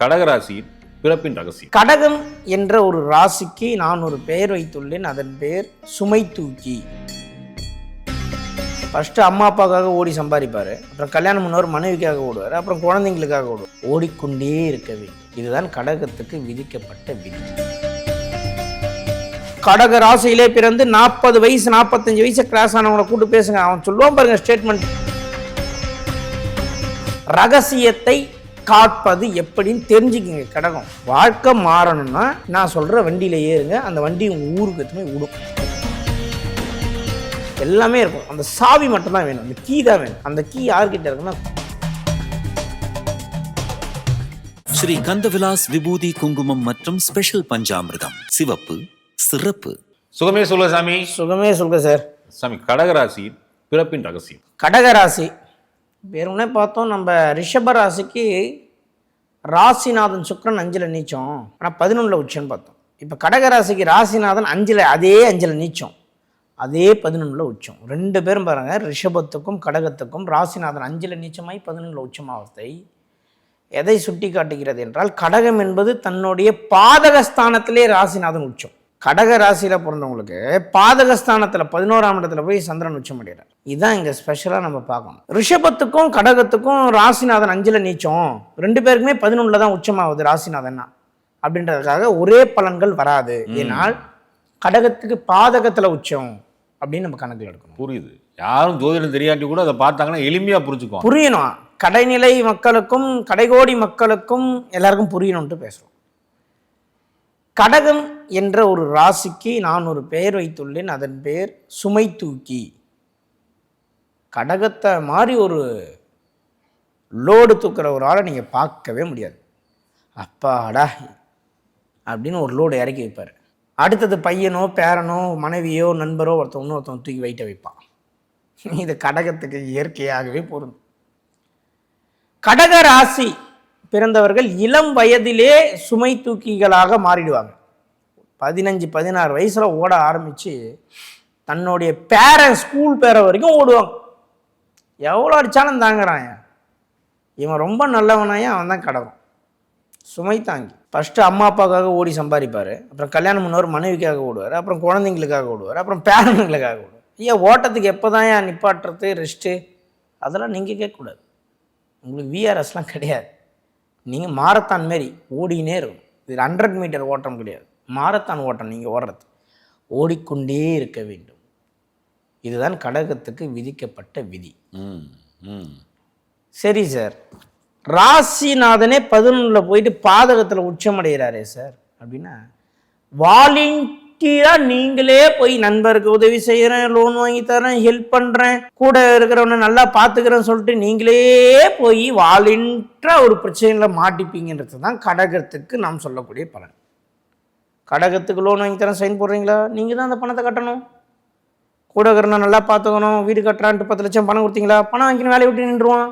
கடகராசியின் பிறப்பின் ரகசியம். கடகம் என்ற ஒரு ராசிக்கு நான் ஒரு பெயர் வைத்துள்ளேன். அதன் பெயர் சுமை தூக்கி. ஃபஸ்ட்டு அம்மா அப்பாவுக்காக ஓடி சம்பாதிப்பார். அப்புறம் கல்யாணம் பண்ணவர் மனைவிக்காக ஓடுவார். அப்புறம் குழந்தைங்களுக்காக ஓடுவார். ஓடிக்கொண்டே இருக்க வேண்டும். இதுதான் கடகத்துக்கு விதிக்கப்பட்ட விதி. கடக ராசியிலே பிறந்து நாற்பது வயசு நாற்பத்தஞ்சு வயசு கிராஸ் ஆனவங்களை கூட்டு பேசுங்க. அவன் சொல்லுவான் பாருங்க ஸ்டேட்மெண்ட் ரகசியத்தை காப்பது எப்படின்னு தெரிஞ்சுக்கங்க கடகம். வாழ்க்கை மாறணும்னா நான் சொல்ற வண்டியில ஏறுங்க அந்த வண்டி உங்க ஊருக்கு எத்துமே விடும். எல்லாமே இருக்கும். அந்த சாவி மட்டும் தான் வேணும். அந்த கீ தான் வேணும். அந்த கீ யார்கிட்ட இருக்குன்னா ஸ்ரீ கந்தவிலாஸ் விபூதி குங்குமம் மற்றும் ஸ்பெஷல் பஞ்சாமிர்தம். சிவப்பு சிறப்பு. சுகமே சொல்ல சாமி. சுகமே சொல்க சார். சாமி கடகராசியின் பிறப்பின் ரகசியம். கடகராசி. வெறும்னே பார்த்தோம் நம்ம ரிஷப ராசிக்கு ராசிநாதன் சுக்கிரன் அஞ்சில் நீச்சம். ஆனால் பதினொன்றில் உச்சம்னு பார்த்தோம். இப்போ கடகராசிக்கு ராசிநாதன் அஞ்சில் அதே அஞ்சில் நீச்சம். அதே பதினொன்றில் உச்சம். ரெண்டு பேரும் பாருங்க ரிஷபத்துக்கும் கடகத்துக்கும் ராசிநாதன் அஞ்சில் நீச்சமாய் பதினொன்றில் உச்சமாவதை எதை சுட்டி காட்டுகிறது என்றால் கடகம் என்பது தன்னுடைய பாதகஸ்தானத்திலே ராசிநாதன் உச்சம். கடக ராசியில் பிறந்தவங்களுக்கு பாதகஸ்தானத்தில் பதினோராம் இடத்துல போய் சந்திரன் உச்சம் அடைகிறார். இதுதான் இங்கே ஸ்பெஷலாக நம்ம பார்க்கணும். ரிஷபத்துக்கும் கடகத்துக்கும் ராசிநாதன் அஞ்சில் நீச்சம். ரெண்டு பேருக்குமே பதினொன்றில் தான் உச்சமாகுது ராசிநாதன்னா. அப்படின்றதுக்காக ஒரே பலன்கள் வராது. ஏனால் கடகத்துக்கு பாதகத்தில் உச்சம் அப்படின்னு நம்ம கணக்கில் எடுக்கணும். புரியுது. யாரும் ஜோதிடம் தெரியாட்டி கூட அதை பார்த்தாங்கன்னா எளிமையா புரிஞ்சுக்குவாங்க. புரியணும். கடைநிலை மக்களுக்கும் கடைகோடி மக்களுக்கும் எல்லாருக்கும் புரியணும்ட்டு பேசுகிறோம் கடகம் என்ற ஒரு ராசிக்கு நான் ஒரு பெயர் வைத்துள்ளேன். அதன் பெயர் சுமை தூக்கி. கடகத்தை மாதிரி ஒரு லோடு தூக்குற ஒரு ஆளை நீங்கள் பார்க்கவே முடியாது. அப்பாடா அப்படின்னு ஒரு லோடு இறக்கி வைப்பார். அடுத்தது பையனோ பேரனோ மனைவியோ நண்பரோ ஒருத்தன் ஒருத்தவன் தூக்கி வைட்ட வைப்பான். இது கடகத்துக்கு இயற்கையாகவே பொருந்தும். கடக ராசி பிறந்தவர்கள் இளம் வயதிலே சுமை தூக்கிகளாக மாறிடுவாங்க. பதினஞ்சு பதினாறு வயசில் ஓட ஆரம்பித்து தன்னுடைய பேரன் ஸ்கூல் பேர வரைக்கும் ஓடுவாங்க. எவ்வளோ அடித்தாலும் தாங்குறான் இவன். ரொம்ப நல்லவனாயா அவன் தான் கடவுள். சுமை தாங்கி. ஃபஸ்ட்டு அம்மா அப்பாவுக்காக ஓடி சம்பாதிப்பார். அப்புறம் கல்யாணம் முன்னவர் மனைவிக்காக ஓடுவார். அப்புறம் குழந்தைங்களுக்காக ஓடுவார். அப்புறம் பேரனுங்களுக்காக ஓடுவார். ஏன் ஓட்டத்துக்கு எப்போ தான் ஏன் நிப்பாட்டுறது ரெஸ்ட்டு அதெல்லாம் நீங்கள் கேட்கக்கூடாது. உங்களுக்கு விஆர்எஸ்லாம் கிடையாது. நீங்கள் மாரத்தான் மாரி ஓடினே இருக்கும். இது ஹண்ட்ரட் மீட்டர் ஓட்டம் கிடையாது. மாரத்தான் ஓட்டம் நீங்கள் ஓடுறது. ஓடிக்கொண்டே இருக்க வேண்டும். இதுதான் கடகத்துக்கு விதிக்கப்பட்ட விதி. ம் ம். சரி சார் ராசிநாதனே பதினொன்றில் போயிட்டு பாதகத்தில் உச்சமடைகிறாரே சார் அப்படின்னா வாலண்டியராக நீங்களே போய் நண்பருக்கு உதவி செய்கிறேன் லோன் வாங்கி தரேன் ஹெல்ப் பண்ணுறேன் கூட இருக்கிறவனை நல்லா பார்த்துக்கிறேன்னு சொல்லிட்டு நீங்களே போய் வாலின்ற ஒரு பிரச்சனையில் மாட்டிப்பீங்கன்றது தான் கடகத்துக்கு நாம் சொல்லக்கூடிய பலன். கடகத்துக்கு லோன் வாங்கி தரேன் சைன் போடுறீங்களா? நீங்கள் தான் அந்த பணத்தை கட்டணும். கூட இருக்கிறவனை நல்லா பார்த்துக்கணும் வீடு கட்டுறான்ட்டு பத்து லட்சம் பணம் கொடுத்தீங்களா? பணம் வாங்கிக்கணும் வேலையை விட்டு நின்றுவான்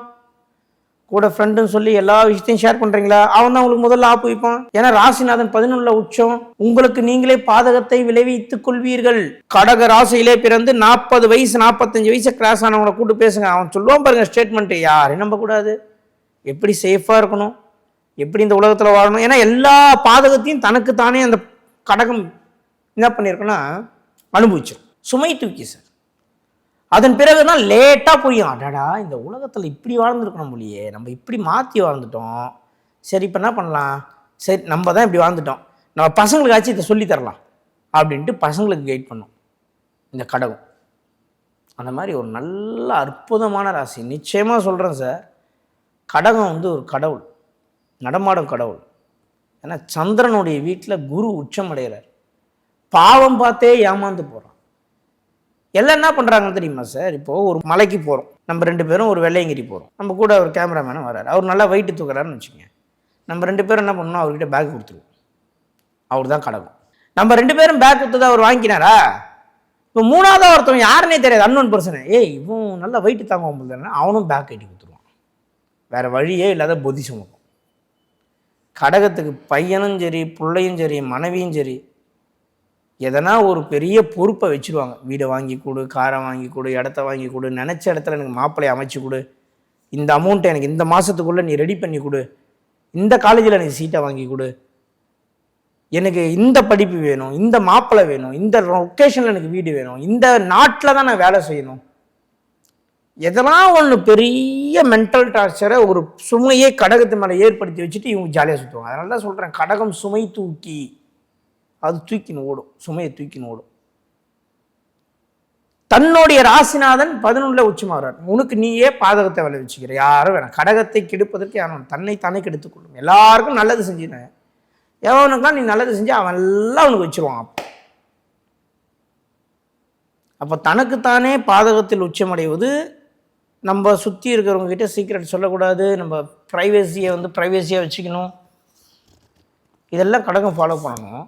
கூட ஃப்ரெண்டுன்னு சொல்லி எல்லா விஷயத்தையும் ஷேர் பண்ணுறீங்களா அவன் தான் உங்களுக்கு முதல்ல ஆப்பு வைப்பான். ஏன்னா ராசிநாதன் பதினொன்றில் உச்சம். உங்களுக்கு நீங்களே பாதகத்தை விளைவித்துக் கொள்வீர்கள். கடக ராசியிலே பிறந்து நாற்பது வயசு நாற்பத்தஞ்சு வயசு கிராஸ் ஆனவங்களை கூட்டு பேசுங்க. அவன் சொல்லுவான் பாருங்க ஸ்டேட்மெண்ட்டு யாரையும் நம்பக்கூடாது எப்படி சேஃபாக இருக்கணும்? எப்படி இந்த உலகத்தில் வாழணும்? ஏன்னா எல்லா பாதகத்தையும் தனக்கு தானே அந்த கடகம் என்ன பண்ணியிருக்குன்னா அனுபவிச்சிடும் சுமை தூக்கி சார். அதன் பிறகுதான் லேட்டாக புரியும். அடடா இந்த உலகத்தில் இப்படி வாழ்ந்துருக்கணும் மொழியே நம்ம இப்படி மாற்றி வாழ்ந்துட்டோம். சரி இப்போ என்ன பண்ணலாம்? சரி நம்ம தான் இப்படி வாழ்ந்துட்டோம். நம்ம பசங்களுக்காச்சும் இதை சொல்லி தரலாம் அப்படின்ட்டு பசங்களுக்கு கைட் பண்ணோம். இந்த கடகம் அந்த மாதிரி ஒரு நல்ல அற்புதமான ராசி. நிச்சயமாக சொல்கிறேன் சார் கடகம் வந்து ஒரு கடவுள். நடமாடும் கடவுள். ஏன்னா சந்திரனுடைய வீட்டில் குரு உச்சம் அடைகிறார் பாவம் பார்த்தே ஏமாந்து போகிறான் எல்லாம் என்ன பண்ணுறாங்கன்னு தெரியுமா சார்? இப்போது ஒரு மலைக்கு போகிறோம் நம்ம ரெண்டு பேரும் ஒரு வெள்ளையங்கிரி போகிறோம் நம்ம கூட ஒரு கேமராமேனும் வராரு. அவர் நல்லா வெயிட்டு தூக்குறாருன்னு வச்சுக்கோங்க. நம்ம ரெண்டு பேரும் என்ன பண்ணணும் அவர்கிட்ட பேக் கொடுத்துருவோம். அவர் தான் கடகம் நம்ம ரெண்டு பேரும் பேக் கொடுத்ததை அவர் வாங்கினாரா? இப்போ மூணாவது ஒருத்தவன் யாருன்னே தெரியாது. அன்னோன் பிரச்சனை ஏய் இவன் நல்லா வெயிட்டு தாங்க போல. அவனும் பேக் கட்டி கொடுத்துருவான். வேறு வழியே இல்லாத பொதி சுமக்கும். கடகத்துக்கு பையனும் சரி பிள்ளையும் சரி மனைவியும் சரி எதனா ஒரு பெரிய பொறுப்பை வச்சுருவாங்க. வீடை வாங்கி கொடு காரை வாங்கி கொடு இடத்த வாங்கி கொடு நினச்ச இடத்துல எனக்கு மாப்பிள்ளையை அமைச்சு கொடு. இந்த அமௌண்ட்டை எனக்கு இந்த மாதத்துக்குள்ளே நீ ரெடி பண்ணி கொடு. இந்த காலேஜில் எனக்கு சீட்டை வாங்கி கொடு. எனக்கு இந்த படிப்பு வேணும் இந்த மாப்பிள்ளை வேணும் இந்த லொக்கேஷனில் எனக்கு வீடு வேணும் இந்த நாட்டில் தான் நான் வேலை செய்யணும். எதெல்லாம் ஒன்று பெரிய மென்டல் டார்ச்சரை ஒரு சுமையே கடகத்து மேலே ஏற்படுத்தி வச்சுட்டு இவங்க ஜாலியாக சுற்றுவாங்க அதனால தான் சொல்கிறேன் கடகம் சுமை தூக்கி. அது தூக்கின்னு ஓடும் சுமையை தூக்கின்னு ஓடும். தன்னுடைய ராசிநாதன் பதினொன்றில் உச்சமாகிறார் உனக்கு நீயே பாதகத்தை விளைவிச்சுக்கிற. யாரும் வேணாம். கடகத்தை கெடுப்பதற்கு யாரும் தன்னை தானே கெடுத்துக்கொள்ளும். எல்லாருக்கும் நல்லது செஞ்சிருந்தேன் எவனுக்கெல்லாம் நீ நல்லது செஞ்சு அவன் எல்லாம் அவனுக்கு வச்சிருவான். அப்போ தனக்குத்தானே பாதகத்தில் உச்சமடைவது நம்ம சுற்றி இருக்கிறவங்க கிட்ட சீக்கிரட் சொல்லக்கூடாது நம்ம ப்ரைவசியை வந்து ப்ரைவசியாக வச்சுக்கணும். இதெல்லாம் கடகம் ஃபாலோ பண்ணணும்.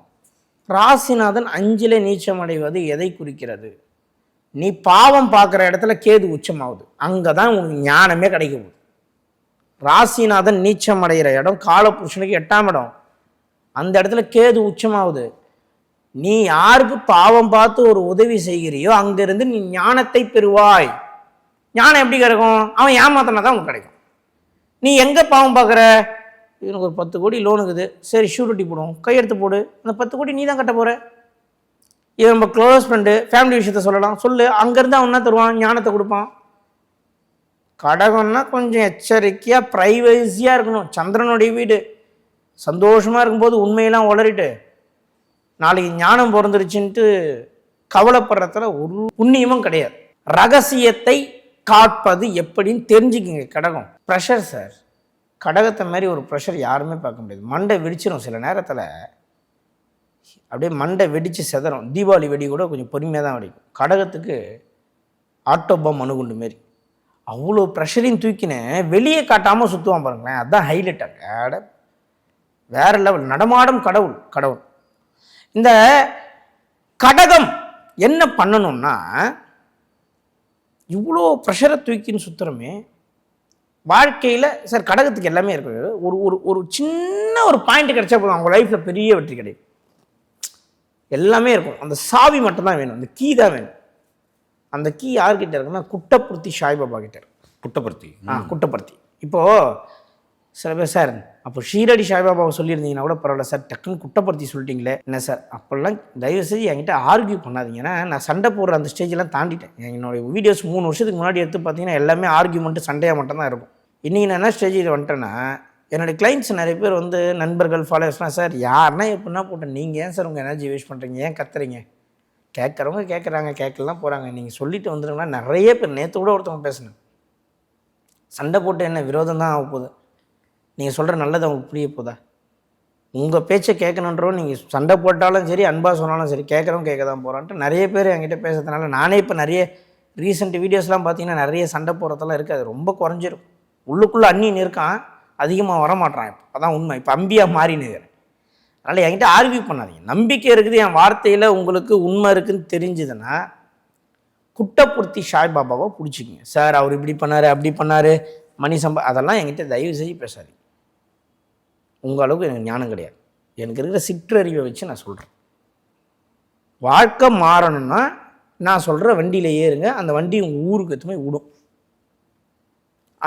ராசிநாதன் அஞ்சில் நீச்சம் அடைவது எதை குறிக்கிறது? நீ பாவம் பார்க்குற இடத்துல கேது உச்சமாகுது. அங்கே தான் உனக்கு ஞானமே கிடைக்க போகுது ராசிநாதன் நீச்சம் அடைகிற இடம் காலபுருஷனுக்கு எட்டாம் இடம். அந்த இடத்துல கேது உச்சமாகுது. நீ யாருக்கு பாவம் பார்த்து ஒரு உதவி செய்கிறியோ அங்கிருந்து நீ ஞானத்தை பெறுவாய். ஞானம் எப்படி கிடைக்கும்? அவன் ஏமாத்தினா தான் உனக்கு கிடைக்கும். நீ எங்கே பாவம் பார்க்குற? இவனுக்கு ஒரு பத்து கோடி லோன் இருக்குது. சரி ஷூரிட்டி போடுவோம். கையெழுத்து போடு. அந்த பத்து கோடி நீ தான் கட்ட போகிற இவன் நம்ம க்ளோஸ் ஃப்ரெண்டு ஃபேமிலி விஷயத்த சொல்லலாம். சொல்லு. அங்கேருந்து அவன் என்ன தருவான்? ஞானத்தை கொடுப்பான். கடகம்னா கொஞ்சம் எச்சரிக்கையாக ப்ரைவசியாக இருக்கணும். சந்திரனுடைய வீடு. சந்தோஷமாக இருக்கும்போது உண்மையெல்லாம் உளறிட்டு நாளைக்கு ஞானம் பிறந்துருச்சுன்ட்டு கவலைப்படுறதுல ஒரு புண்ணியமும் கிடையாது. ரகசியத்தை காட்பது எப்படின்னு தெரிஞ்சுக்கிங்க கடகம். ப்ரெஷர் சார் கடகத்தை மாதிரி ஒரு ப்ரெஷர் யாருமே பார்க்க முடியாது. மண்டை வெடிச்சிடும் சில நேரத்தில். அப்படியே மண்டை வெடித்து செதறும். தீபாவளி வெடி கூட கொஞ்சம் பொறுமையாக தான் வெடிக்கும். கடகத்துக்கு ஆட்டோபாம் அணுகுண்டு மாரி. அவ்வளோ ப்ரெஷரையும் தூக்கினேன் வெளியே காட்டாமல் சுற்றுவான் பாருங்களேன். அதுதான் ஹைலைட் அட வேற லெவல் நடமாடும் கடவுள் கடவுள். இந்த கடகம் என்ன பண்ணணும்னா இவ்வளோ ப்ரெஷரை தூக்கின்னு சுற்றுறமே வாழ்க்கையில் சார் கடகத்துக்கு எல்லாமே இருக்குது. ஒரு ஒரு ஒரு சின்ன ஒரு பாயிண்ட் கிடைச்சா போதும் அவங்க லைஃப்பில் பெரிய வெற்றி கிடைக்கும். எல்லாமே இருக்கும். அந்த சாவி மட்டும்தான் வேணும். அந்த கீ தான் வேணும். அந்த கீ யார்கிட்ட இருக்குன்னா குட்டப்புர்த்தி சாய்பாபா கிட்ட இருக்கு. புட்டபர்த்தி ஆ குட்டப்படுத்தி. இப்போது சில பேர் சார் அப்போ ஷீரடி சாய்பாபாவை சொல்லியிருந்தீங்கன்னா கூட பரவாயில்ல சார் டக்குன்னு குட்டப்படுத்தி சொல்லிட்டீங்களே. என்ன சார் அப்போல்லாம் தயவு செஞ்சு என்கிட்ட ஆர்கியூ பண்ணாதீங்கன்னா நான் சண்டை போடுற அந்த ஸ்டேஜெல்லாம் தாண்டிட்டேன். என்னோட வீடியோஸ் மூணு வருஷத்துக்கு முன்னாடி எடுத்து பார்த்தீங்கன்னா எல்லாமே ஆர்கியூமெண்ட்டு சண்டையாக மட்டும்தான் இருக்கும். இன்றைக்கி நான் என்ன ஸ்டேஜில் வந்துட்டேன்னா என்னோடய கிளைண்ட்ஸ் நிறைய பேர் வந்து நண்பர்கள் ஃபாலோவர்ஸ்லாம் சார் யாருன்னா எப்படின்னா போட்டேன் நீங்கள் ஏன் சார் உங்கள் எனர்ஜி வேஸ்ட் பண்ணுறீங்க ஏன் கத்துறீங்க? கேட்குறவங்க கேட்குறாங்க கேட்கலாம் போகிறாங்க நீங்கள் சொல்லிட்டு வந்துடுங்கன்னா நிறைய பேர் நேற்று கூட ஒருத்தவங்க பேசினேன். சண்டை போட்டு என்ன விரோதம் தான் ஆக போகுது. நீங்கள் சொல்கிற நல்லது அவங்களுக்கு புரிய போதா? உங்கள் பேச்சை கேட்கணுன்றோம் நீங்கள் சண்டை போட்டாலும் சரி அன்பாக சொன்னாலும் சரி கேட்குறவங்க கேட்க தான் போகிறான்ட்டு நிறைய பேர் என்கிட்ட பேசுறதுனால நானே இப்போ நிறைய ரீசெண்ட் வீடியோஸ்லாம் பார்த்தீங்கன்னா நிறைய சண்டை போடுறதெல்லாம் இருக்குது அது ரொம்ப குறைஞ்சிரும். உள்ளுக்குள்ளே அண்ணின்னு இருக்கான். அதிகமாக வரமாட்டான் இப்போ. அதான் உண்மை. இப்போ அம்பியாக மாறினுக்கிறேன் அதனால் என்கிட்ட ஆர்கியூ பண்ணாதீங்க. நம்பிக்கை இருக்குது என் வார்த்தையில் உங்களுக்கு உண்மை இருக்குதுன்னு தெரிஞ்சுதுன்னா குட்டப்புர்த்தி சாய் பாபாவை பிடிச்சிக்கிங்க. சார் அவர் இப்படி பண்ணார் அப்படி பண்ணார் மணி சம்பா அதெல்லாம் என்கிட்ட தயவு செஞ்சு பேசாதீங்க. உங்கள் அளவுக்கு எனக்கு ஞானம் கிடையாது. எனக்கு இருக்கிற சிற்றறிவை வச்சு நான் சொல்கிறேன் வாழ்க்கை மாறணும்னா நான் சொல்கிற வண்டியில் ஏறுங்க. அந்த வண்டி உங்கள் ஊருக்கு போய் விடும்.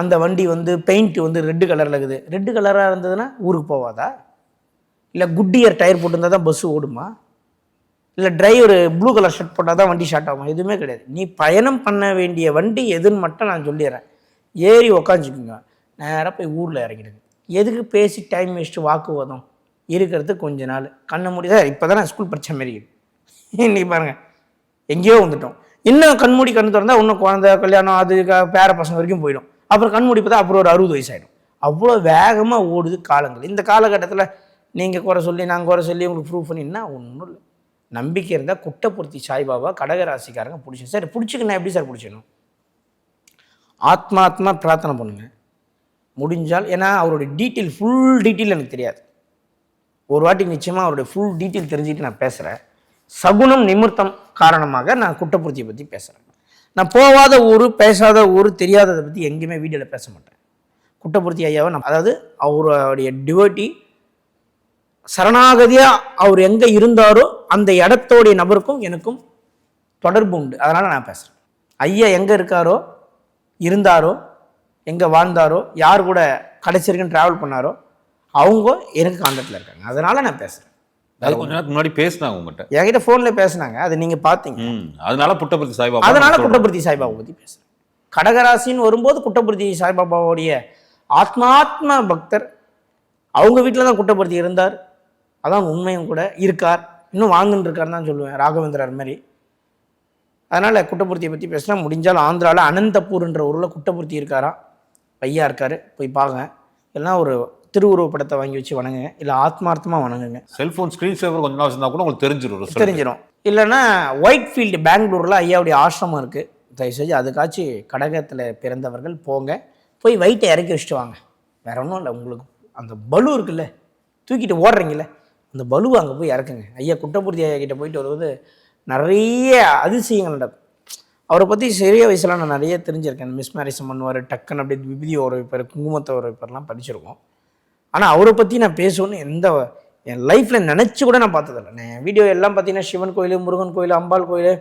அந்த வண்டி வந்து பெயிண்ட் வந்து ரெட்டு கலரில் இருக்குது. ரெட்டு கலராக இருந்ததுன்னா ஊருக்கு போவாதா? இல்லை குட்டியர் டயர் போட்டிருந்தா தான் பஸ்ஸு ஓடுமா? இல்லை டிரைவர் ப்ளூ கலர் ஷர்ட் போட்டால் தான் வண்டி ஷார்ட் ஆகும்? எதுவுமே கிடையாது. நீ பயணம் பண்ண வேண்டிய வண்டி எதுன்னு மட்டும் நான் சொல்லிடுறேன். ஏறி உக்காந்துக்குங்க. நேராக போய் ஊரில் இறங்கிடுங்க. எதுக்கு பேசி டைம் வேஸ்ட்டு வாக்குவாதம் இருக்கிறது கொஞ்ச நாள். கண்ணை மூடி தான் இப்போ தான் நான் ஸ்கூல் படித்த மாதிரி இருக்கு. இன்னைக்கு பாருங்கள் எங்கேயோ வந்துட்டோம். இன்னும் கண்மூடி கண் திறந்தால் இன்னும் குழந்தை கல்யாணம் அது பேர பசங்க வரைக்கும் போயிடும். அப்புறம் கண் முடிப்பதா அப்புறம் ஒரு அறுபது வயசாயிடும். அவ்வளோ வேகமாக ஓடுது காலங்கள். இந்த காலகட்டத்தில் நீங்கள் குறை சொல்லி நாங்கள் குறை சொல்லி உங்களுக்கு ப்ரூவ் பண்ணினா ஒன்றும் இல்லை. நம்பிக்கை இருந்தால் குட்டப்பொருத்தி சாய்பாபா கடகராசிக்காரங்க பிடிச்சி சார் பிடிச்சிக்கணும் எப்படி சார் பிடிச்சிக்கணும் ஆத்மாத்மா பிரார்த்தனை பண்ணுங்கள் முடிஞ்சால் ஏன்னா அவருடைய டீட்டெயில் ஃபுல் டீட்டெயில் எனக்கு தெரியாது. ஒரு வாட்டி நிச்சயமாக அவருடைய ஃபுல் டீட்டெயில் தெரிஞ்சுட்டு நான் பேசுகிறேன் சகுனம் நிமித்தம் காரணமாக நான் குட்டப்பூர்த்தியை பற்றி பேசுகிறேன் நான் போகாத ஊர் பேசாத ஊர் தெரியாததை பற்றி எங்கேயுமே வீடியோவில் பேச மாட்டேன் குட்டப்பூர்த்தி ஐயாவை நான் அதாவது அவருடைய டிவோட்டி சரணாகதியாக அவர் எங்கே இருந்தாரோ அந்த இடத்தோடைய நபருக்கும் எனக்கும் தொடர்பு உண்டு. அதனால் நான் பேசுகிறேன் ஐயா எங்கே இருக்காரோ இருந்தாரோ எங்கே வாழ்ந்தாரோ யார் கூட கடைசி வரைக்கும் ட்ராவல் பண்ணாரோ அவங்க எனக்கு கான்டாக்டில் இருக்காங்க. அதனால் நான் பேசுகிறேன் அது கொஞ்ச நேரத்துக்கு முன்னாடி பேசினாங்க உங்ககிட்ட. என்கிட்ட ஃபோனில் பேசுனாங்க. அது நீங்கள் பார்த்தீங்க அதனால புட்டபர்த்தி சாய்பாபா அதனால சொல்றோம். குட்டபுர்த்தி சாய்பாபா பற்றி பேசுகிறேன் கடகராசின்னு வரும்போது குட்டபுர்த்தி சாய்பாபாவுடைய ஆத்மாத்ம பக்தர் அவங்க வீட்டில் தான் குட்டபுர்த்தி இருந்தார். அதான் உண்மையும் கூட இருக்கார். இன்னும் வாழ்ந்துட்டு இருக்காருன்னு தான் சொல்லுவேன் ராகவேந்திரர் மாதிரி. அதனால் குட்டபுர்த்தியை பற்றி பேசினா முடிஞ்சால் ஆந்திராவில் அனந்தப்பூர்ன்ற ஊரில் குட்டபுர்த்தி இருக்காராம். பையா இருக்கார் போய் பாருங்க. எல்லாம் ஒரு திருவுருவப் படத்தை வாங்கி வச்சு வணங்குங்க. இல்லை ஆத்மார்த்தமாக வணங்குங்க. செல்போன் ஸ்கிரீன் சேவர் கொஞ்ச நாள் இருந்தா கூட உங்களுக்கு தெரிஞ்சிடும். தெரிஞ்சிடும் இல்லைன்னா ஒயிட் ஃபீல்டு பெங்களூரில் ஐயாவுடைய ஆசிரமம் இருக்குது தயவுசெய்து அதுக்காச்சும் கடகத்தில் பிறந்தவர்கள் போங்க. போய் வயிட்டை இறக்கி வச்சுட்டு வாங்க. வேற ஒன்றும் இல்லை உங்களுக்கு அந்த பலு இருக்குல்ல தூக்கிட்டு ஓடுறீங்கல்ல அந்த பலுவை அங்கே போய் இறக்குங்க. ஐயா குட்டபூர்த்தி ஐயா கிட்ட போயிட்டு வருவது நிறைய அதிசயங்கள் நடக்கும். அவரை பற்றி சிறிய வயசுல நான் நிறைய தெரிஞ்சிருக்கேன். மிஸ் மேரிசம் பண்ணுவார் டக்குன்னு அப்படியே விபதி ஒரு வைப்பார் குங்குமத்தை ஒரு வைப்பார்லாம் படிச்சிருக்கோம். ஆனால் அவரை பற்றி நான் பேசணும்னு எந்த என் லைஃப்பில் நினச்சி கூட நான் பார்த்ததில்ல. நான் வீடியோ எல்லாம் பார்த்தீங்கன்னா சிவன் கோயில் முருகன் கோயில் அம்பாள் கோயில்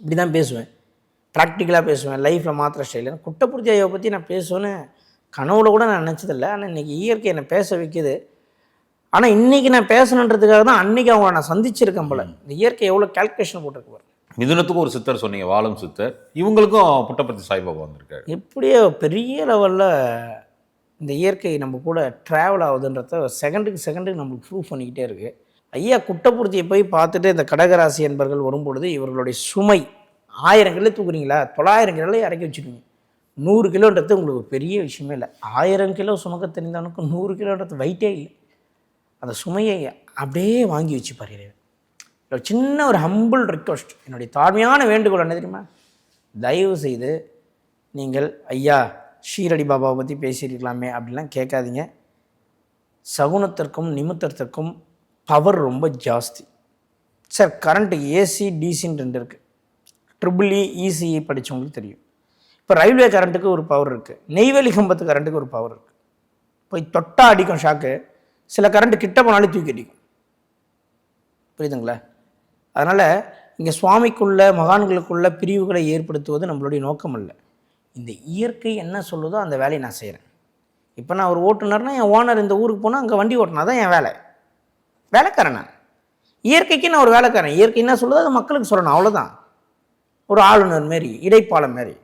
இப்படி தான் பேசுவேன். ப்ராக்டிக்கலாக பேசுவேன். லைஃப்பில் மாத்திர ஸ்டைலு குட்டப்புர்த்தி ஐயாவை பற்றி நான் பேசுவேன்னு கனவுல கூட நான் நினச்சதில்ல. ஆனால் இன்றைக்கி இயற்கை என்னை பேச வைக்குது. ஆனால் இன்றைக்கி நான் பேசணுன்றதுக்காக தான் அன்றைக்கி அவங்கள நான் சந்திச்சிருக்கேன் போல. இந்த இயற்கை எவ்வளோ கால்குலேஷன் போட்டிருக்கு பாரு மிதுனத்துக்கும் ஒரு சித்தர் சொன்னீங்க வாழும் சித்தர். இவங்களுக்கும் புட்டபர்த்தி சாய்பாபா வந்திருக்காரு. எப்படியோ பெரிய லெவலில் இந்த இயற்கை நம்ம கூட ட்ராவல் ஆகுதுன்றத செகண்டுக்கு செகண்டுக்கு நம்மளுக்கு ப்ரூவ் பண்ணிக்கிட்டே இருக்குது ஐயா குட்டப்பூர்த்தியை போய் பார்த்துட்டு இந்த கடகராசி என்பர்கள் வரும்பொழுது இவர்களுடைய சுமை ஆயிரம் கிலோ தூக்குறீங்களா? தொள்ளாயிரம் கிலோ இறக்கி வச்சுக்கோங்க நூறு கிலோன்றது உங்களுக்கு பெரிய விஷயமே இல்லை. ஆயிரம் கிலோ சுமக்க தெரிந்தவனுக்கு நூறு கிலோன்றது வெயிட்டே இல்லை. அந்த சுமையை அப்படியே வாங்கி வச்சு பாருகிறேன் ஒரு சின்ன ஒரு ஹம்பிள் ரிக்வஸ்ட் என்னுடைய தாழ்மையான வேண்டுகோள் என்ன தெரியுமா? தயவு செய்து நீங்கள் ஐயா ஷீரடி பாபாவை பற்றி பேசியிருக்கலாமே அப்படிலாம் கேட்காதீங்க. சகுனத்திற்கும் நிமித்தத்திற்கும் பவர் ரொம்ப ஜாஸ்தி. சார் கரண்ட்டு ஏசி டிசின்னு ரெண்டு இருக்குது ட்ரிபிள் இ e, இசிஇ படித்தவங்களுக்கு தெரியும். இப்போ ரயில்வே கரண்ட்டுக்கு ஒரு பவர் இருக்குது நெய்வேலி கம்பத்து கரண்ட்டுக்கு ஒரு பவர் இருக்குது போய் தொட்டா அடிக்கும் ஷாக்கு சில கரண்ட் கிட்ட போனாலும் தூக்கி அடிக்கும். புரியுதுங்களா? அதனால் இங்கே சுவாமிக்குள்ள மகான்களுக்குள்ள பிரிவுகளை ஏற்படுத்துவது நம்மளுடைய நோக்கம் இல்லை இந்த இயற்கை என்ன சொல்லுதோ அந்த வேலையை நான் செய்கிறேன் இப்போ நான் ஒரு ஓட்டுநர்னா என் ஓனர் இந்த ஊருக்கு போனால் அங்கே வண்டி ஓட்டினா தான் என் வேலை. வேலைக்காரன் நான். இயற்கைக்கு நான் ஒரு வேலைக்காரன். இயற்கை என்ன சொல்லுதோ அதை மக்களுக்கு சொல்லணும். அவ்வளோதான் ஒரு ஆளுநர் மாரி இடைப்பாளம் மாரி.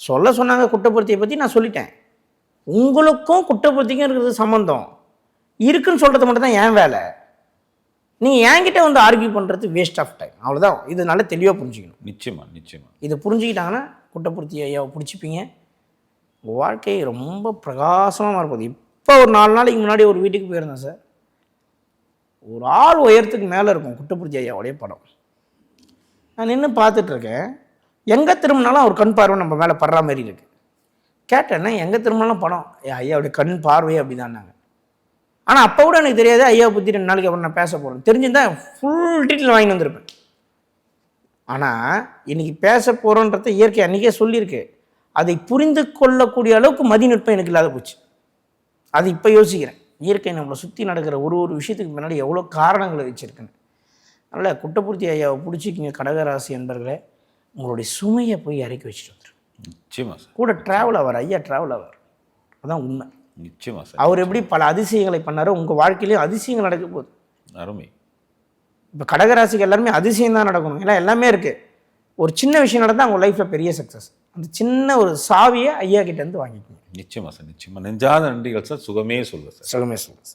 சொல்ல சொன்னாங்க குற்றப்படுத்தியை பற்றி நான் சொல்லிட்டேன். உங்களுக்கும் குற்றப்படுத்திக்கும் இருக்கிறது சம்மந்தம் இருக்குன்னு சொல்கிறது மட்டும் தான் என் வேலை. நீங்கள் என்கிட்ட வந்து ஆர்கியூ பண்ணுறது வேஸ்ட் ஆஃப் டைம் அவ்வளோதான் இது நல்லா தெளிவாக புரிஞ்சுக்கணும். நிச்சயமா நிச்சயமா. இதை புரிஞ்சுக்கிட்டாங்கன்னா குட்டப்பூர்த்தி ஐயாவை பிடிச்சிப்பீங்க. உங்கள் வாழ்க்கை ரொம்ப பிரகாசமாக இருப்பது இப்போ ஒரு நாலு நாளைக்கு முன்னாடி ஒரு வீட்டுக்கு போயிருந்தேன் சார். ஒரு ஆள் உயரத்துக்கு மேலே இருக்கும் குட்டப்பூர்த்தி ஐயாவுடைய படம். நான் நின்று பார்த்துட்ருக்கேன். எங்கே திரும்பினாலும் அவர் கண் பார்வை நம்ம மேலே படுற மாதிரி இருக்குது கேட்டேன்னா எங்கே திரும்பினாலும் படம் ஏ ஐயாவுடைய கண் பார்வை அப்படிதான்னாங்க ஆனால் அப்போ கூட எனக்கு தெரியாது ஐயாவை பற்றி ரெண்டு நாளைக்கு அப்புறம் நான் பேச போகிறேன் தெரிஞ்சிருந்தா ஃபுல் டீட்டெயில் வாங்கி வந்திருப்பேன். ஆனால் இன்னைக்கு பேச போகிறோன்றத இயற்கை அன்றைக்கே சொல்லியிருக்கு. அதை புரிந்து கொள்ளக்கூடிய அளவுக்கு மதிநுட்பம் எனக்கு இல்லாத போச்சு. அது இப்போ யோசிக்கிறேன். இயற்கை நம்மளை சுற்றி நடக்கிற ஒரு ஒரு விஷயத்துக்கு முன்னாடி எவ்வளோ காரணங்களை வச்சுருக்குன்னு. அதனால் குட்டப்பூர்த்தி ஐயாவை பிடிச்சிக்கிங்க கடகராசி என்பர்களே உங்களுடைய சுமையை போய் இறக்கி வச்சுட்டு வந்துரு நிச்சயமா சார். கூட ட்ராவல் ஆவார் ஐயா ட்ராவல் ஆவார். அதான் உண்மை. நிச்சயமா சார். அவர் எப்படி பல அதிசயங்களை பண்ணாரோ உங்கள் வாழ்க்கையிலையும் அதிசயங்கள் நடக்க போகுது. அருமை. இப்போ கடகராசிக்கு எல்லாருமே அதிசயம் தான் நடக்கணும். ஏன்னா எல்லாமே இருக்குது ஒரு சின்ன விஷயம் நடந்தால் அவங்க லைஃப்பில் பெரிய சக்ஸஸ் அந்த சின்ன ஒரு சாவியை ஐயா கிட்ட இருந்து வாங்கிக்கோங்க. நிச்சயமா சார் நிச்சயமா. நெஞ்சாத நன்றிகள் சார். சுகமே சொல்லுங்க சார். சொல்லுமே சொல்லுங்க